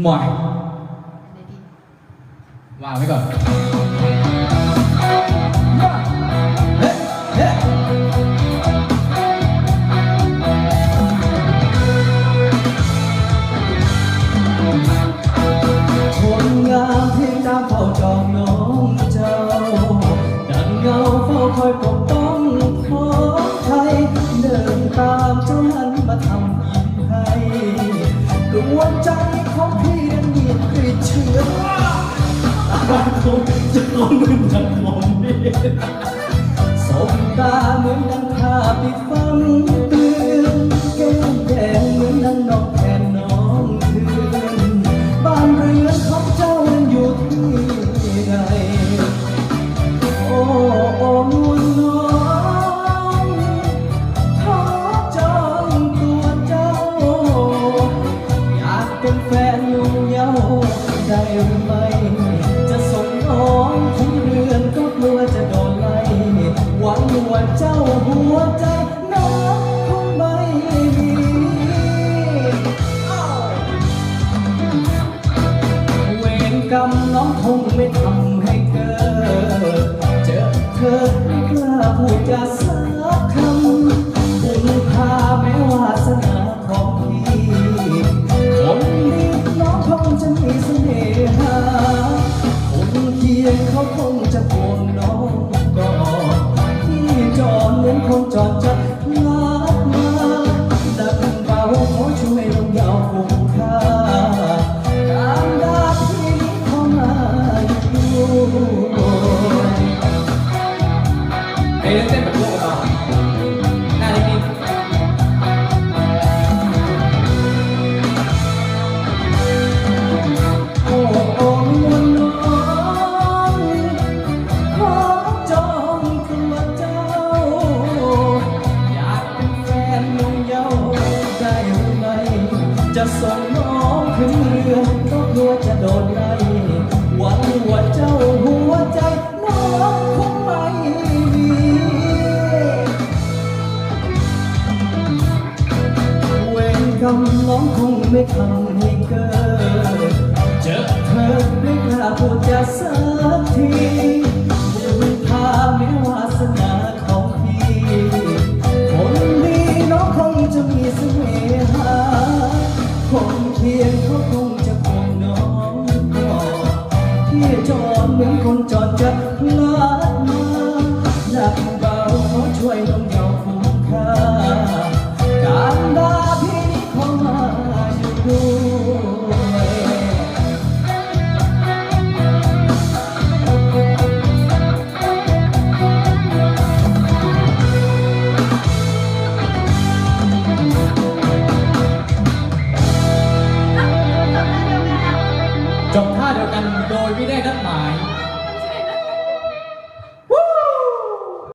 ใหม่วางไว้ก่อนเฮ้เฮ้คนงามเพียงตามเฝ้าจองน้องเจ้า ดังเงาเฝ้าคอยปกป้องของไทยเดินตามเจ้าหันมาทำ กวนใจของพี่นั้นมีกลิ่นเชื้อตาคงจะคงเหมือนดังมองนี่สบตาเหมือนดังภาพที่ฟัง หรือไม่จะส่งน้องถึงเรือนก็กลัวจะโดนไล่หวังว่าเจ้าหัวใจน้องคงไม่มีเวรกรรมน้องคงไม่ทำให้เกิด เจอเธอไม่กล้าพูดจาสักคำ เคีย ส่งน้องขึ้นเรือก็กลัวจะโดนไล่หวังว่าเจ้าหัวใจน้องคงไม่มีเวรกรรมน้องคงไม่ทำให้เกิดเจอเธอไม่กล้าพูดจาสักที คนเคียง จบท่าเดียวกันโดยไม่ได้นัดหมาย